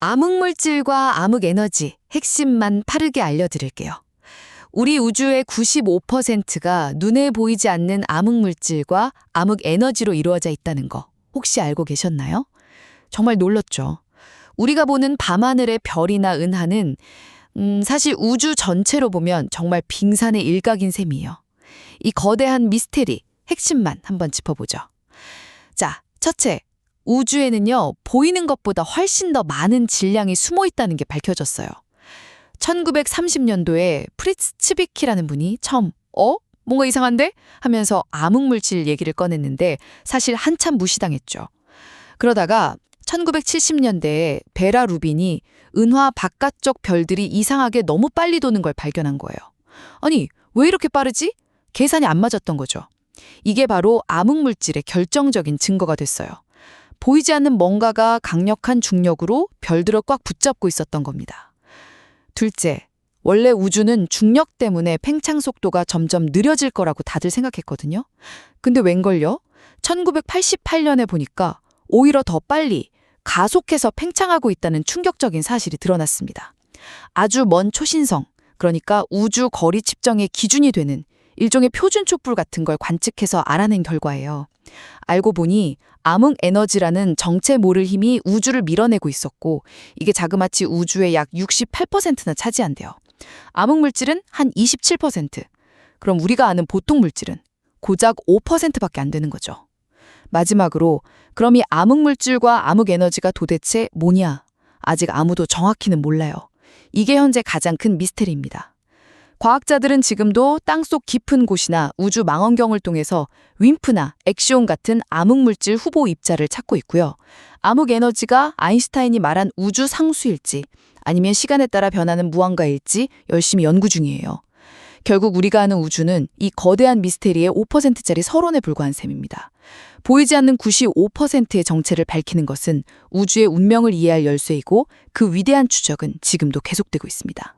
암흑물질과 암흑에너지 핵심만 빠르게 알려드릴게요. 우리 우주의 95%가 눈에 보이지 않는 암흑물질과 암흑에너지로 이루어져 있다는 거 혹시 알고 계셨나요? 정말 놀랐죠. 우리가 보는 밤하늘의 별이나 은하는 음, 사실 우주 전체로 보면 정말 빙산의 일각인 셈이에요. 이 거대한 미스테리, 핵심만 한번 짚어보죠. 자, 첫째, 우주에는요, 보이는 것보다 훨씬 더 많은 질량이 숨어 있다는 게 밝혀졌어요. 1930년도에 프리츠 츠비키라는 분이 처음, 어? 뭔가 이상한데? 하면서 암흑물질 얘기를 꺼냈는데 사실 한참 무시당했죠. 그러다가 1970년대에 베라 루빈이 은화 바깥쪽 별들이 이상하게 너무 빨리 도는 걸 발견한 거예요. 아니, 왜 이렇게 빠르지? 계산이 안 맞았던 거죠. 이게 바로 암흑물질의 결정적인 증거가 됐어요. 보이지 않는 뭔가가 강력한 중력으로 별들을 꽉 붙잡고 있었던 겁니다. 둘째, 원래 우주는 중력 때문에 팽창 속도가 점점 느려질 거라고 다들 생각했거든요. 근데 웬걸요? 1988년에 보니까 오히려 더 빨리 가속해서 팽창하고 있다는 충격적인 사실이 드러났습니다. 아주 먼 초신성, 그러니까 우주 거리 측정의 기준이 되는 일종의 표준 촛불 같은 걸 관측해서 알아낸 결과예요. 알고 보니 암흑 에너지라는 정체 모를 힘이 우주를 밀어내고 있었고 이게 자그마치 우주의 약 68%나 차지한대요. 암흑 물질은 한 27%. 그럼 우리가 아는 보통 물질은 고작 5%밖에 안 되는 거죠. 마지막으로 그럼 이 암흑 물질과 암흑 에너지가 도대체 뭐냐? 아직 아무도 정확히는 몰라요. 이게 현재 가장 큰 미스테리입니다. 과학자들은 지금도 땅속 깊은 곳이나 우주 망원경을 통해서 윈프나 엑시온 같은 암흑물질 후보 입자를 찾고 있고요. 암흑 에너지가 아인슈타인이 말한 우주 상수일지 아니면 시간에 따라 변하는 무언가일지 열심히 연구 중이에요. 결국 우리가 아는 우주는 이 거대한 미스테리의 5%짜리 서론에 불과한 셈입니다. 보이지 않는 95%의 정체를 밝히는 것은 우주의 운명을 이해할 열쇠이고 그 위대한 추적은 지금도 계속되고 있습니다.